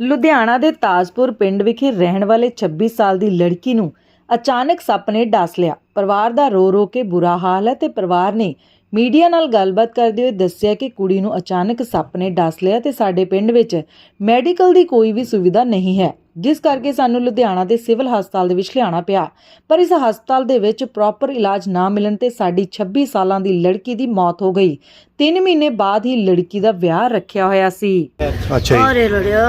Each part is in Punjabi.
ਲੁਧਿਆਣਾ ਦੇ ਤਾਜਪੁਰ ਪਿੰਡ ਵਿਖੇ ਰਹਿਣ ਵਾਲੇ 26 ਸਾਲ ਦੀ ਲੜਕੀ ਨੂੰ ਅਚਾਨਕ ਸੱਪ ਨੇ ਡਸ ਲਿਆ। ਪਰਿਵਾਰ ਦਾ ਰੋ ਰੋ ਕੇ ਬੁਰਾ ਹਾਲ ਹੈ ਤੇ ਪਰਿਵਾਰ ਨੇ ਮੀਡੀਆ ਨਾਲ ਗੱਲਬਾਤ ਕਰਦੇ ਹੋਏ ਦੱਸਿਆ ਕਿ ਕੁੜੀ ਨੂੰ ਅਚਾਨਕ ਸੱਪ ਨੇ ਡਸ ਲਿਆ ਤੇ ਸਾਡੇ ਪਿੰਡ ਵਿੱਚ ਮੈਡੀਕਲ ਦੀ ਕੋਈ ਵੀ ਸੁਵਿਧਾ ਨਹੀਂ ਹੈ। ਜਿਸ ਕਰਕੇ ਸਾਨੂੰ ਲੁਧਿਆਣਾ ਦੇ ਸਿਵਲ ਹਸਪਤਾਲ ਦੇ ਵਿੱਚ ਲਿਆਉਣਾ ਪਿਆ। ਪਰ ਇਸ ਹਸਪਤਾਲ ਦੇ ਵਿੱਚ ਪ੍ਰੋਪਰ ਇਲਾਜ ਨਾ ਮਿਲਣ ਤੇ ਸਾਡੀ 26 ਸਾਲਾਂ ਦੀ ਲੜਕੀ ਦੀ ਮੌਤ ਹੋ ਗਈ। 3 ਮਹੀਨੇ ਬਾਅਦ ਹੀ ਲੜਕੀ ਦਾ ਵਿਆਹ ਰੱਖਿਆ ਹੋਇਆ ਸੀ। ਅੱਛਾ ਜੀ। ਅਰੇ ਲੜਿਆ।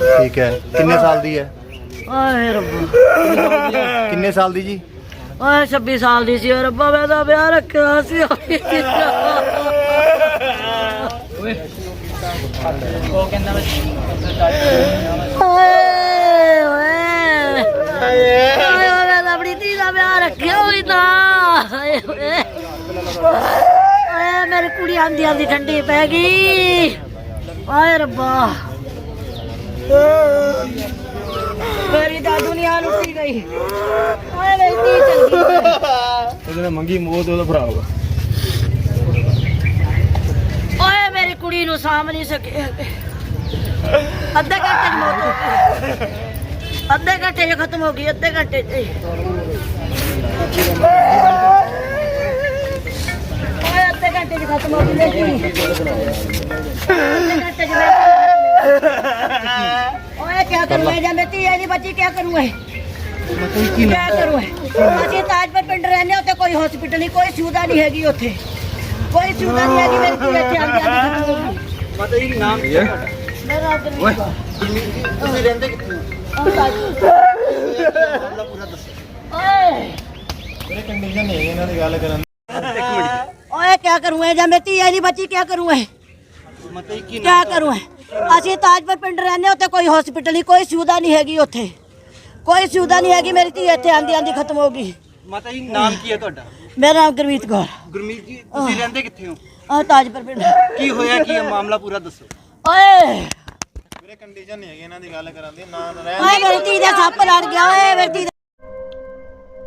ਠੀਕ ਹੈ। ਕਿੰਨੇ ਸਾਲ ਦੀ ਹੈ? ਆਏ ਰੱਬਾ। ਕਿੰਨੇ ਸਾਲ ਦੀ ਜੀ? ਆਏ 26 ਸਾਲ ਦੀ ਸੀ। ਓਏ ਰੱਬਾ ਮੈਂ ਤਾਂ ਵਿਆਹ ਰੱਖਿਆ ਸੀ। ਓਏ ਓਏ ਓਏ ਓਏ ਮੈਂ ਤਾਂ ਆਪਣੀ ਧੀ ਦਾ ਵਿਆਹ ਰੱਖਿਆ ਹੋਈ ਤਾਂ। ਓਏ ਓਏ। ਓਏ ਮੇਰੀ ਕੁੜੀ ਆਂਦੀ ਆਂਦੀ ਠੰਡੀ ਪੈ ਗਈ। ਆਏ ਰੱਬਾ। ਮੇਰੀ ਤਾਂ ਦੁਨੀਆ ਲੁੱਟੀ ਗਈ। ਓਏ ਮੇਰੀ ਧੀ ਚਲ ਗਈ ਉਹਦੇ ਨਾਲ ਮੰਗੀ ਮੋਹ ਤੇ ਉਹਦਾ ਭਰਾ ਵਾ ਓਏ ਮੇਰੀ ਕੁੜੀ ਨੂੰ ਸਾਂਭ ਨਹੀਂ ਸਕੇ ਅੱਧੇ ਘੰਟੇ ਚ ਮੌਤ ਹੋ ਗਈ। ਅੱਧੇ ਘੰਟੇ ਚ ਖਤਮ ਹੋ ਗਈ ਅੱਧੇ ਘੰਟੇ ਚ। ਓਏ ਅੱਧੇ ਘੰਟੇ ਚ ਖਤਮ ਹੋ ਗਈ ਬੇਟੀ ਓਏ। ਕੀ ਕਰੂੰ ਇਹ ਜਾਂ ਬੇਟੀ ਇਹਦੀ ਬੱਚੀ ਕੀ ਕਰੂੰ ਇਹ ਕੀ ਕਰੂੰ ਅਸੀਂ ਤਾਜਪੁਰ ਪਿੰਡ ਰਹਿੰਦੇ ਉੱਥੇ ਕੋਈ ਹਸਪੀਟਲ ਨਹੀਂ ਕੋਈ ਸੁਵਿਧਾ ਨਹੀਂ ਹੈਗੀ ਉੱਥੇ ਕੋਈ ਸੁਵਿਧਾ ਨਹੀਂ ਹੈਗੀ ਮੇਰੀ ਕੁੜੀ ਇੱਥੇ ਆਂਦੀ ਆ ਪਤਾ ਹੀ ਨਾਮ ਕੀ ਹੈ ਮੇਰਾ ਆਦਮੀ ਤੁਸੀਂ ਰਹਿੰਦੇ ਕਿੱਥੇ ਹੋ? ਮੇਰੇ ਕੰਡੀਸ਼ਨ ਨਹੀਂ ਇਹਨਾਂ ਦੀ ਗੱਲ ਕਰਨ ਓਏ ਕੀ ਕਰੂੰ ਮੇਰੀ ਧੀ ਨਹੀਂ ਬੱਚੀ ਕੀ ਕਰੂੰ ਇਹ? ਮਤਲਬ ਕੀ ਕੀ ਕਰੂੰ ਇਹ? ਅਸੀਂ ਤਾਜਪੁਰ ਪਿੰਡ ਰਹਿੰਦੇ ਉੱਥੇ ਕੋਈ ਹਸਪੀਟਲ ਨਹੀਂ ਕੋਈ ਸੁਵਿਧਾ ਨਹੀਂ ਹੈਗੀ ਉੱਥੇ। ਕੋਈ ਸੁਵਿਧਾ ਨਹੀਂ ਹੈਗੀ ਮੇਰੀ ਧੀ ਇੱਥੇ ਆਂਦੀ ਆਂਦੀ ਖਤਮ ਹੋ ਗਈ। ਮਾਤਾ ਜੀ ਨਾਮ ਕੀ ਹੈ ਤੁਹਾਡਾ? ਮੇਰਾ ਨਾਮ ਗੁਰਮੀਤ ਕੌਰ। ਗੁਰਮੀਤ ਜੀ ਤੁਸੀਂ ਰਹਿੰਦੇ ਕਿੱਥੇ ਹੋ? ਆ ਤਾਜਪੁਰ ਪਿੰਡ। ਕੀ ਹੋਇਆ ਕੀ ਹੈ? ਮਾਮਲਾ ਪੂਰਾ ਦੱਸੋ। ਓਏ! ਮੇਰੇ ਕੰਡੀਸ਼ਨ ਨਹੀਂ ਹੈਗੀ ਇਹਨਾਂ ਦੀ ਗੱਲ ਕਰਨ ਦੀ ਨਾ ਓਏ ਮੇਰੀ ਧੀ ਦਾ ਸੱਪ ਲੜ ਗਿਆ ਓਏ ਮੇਰੀ ਧੀ ਦਾ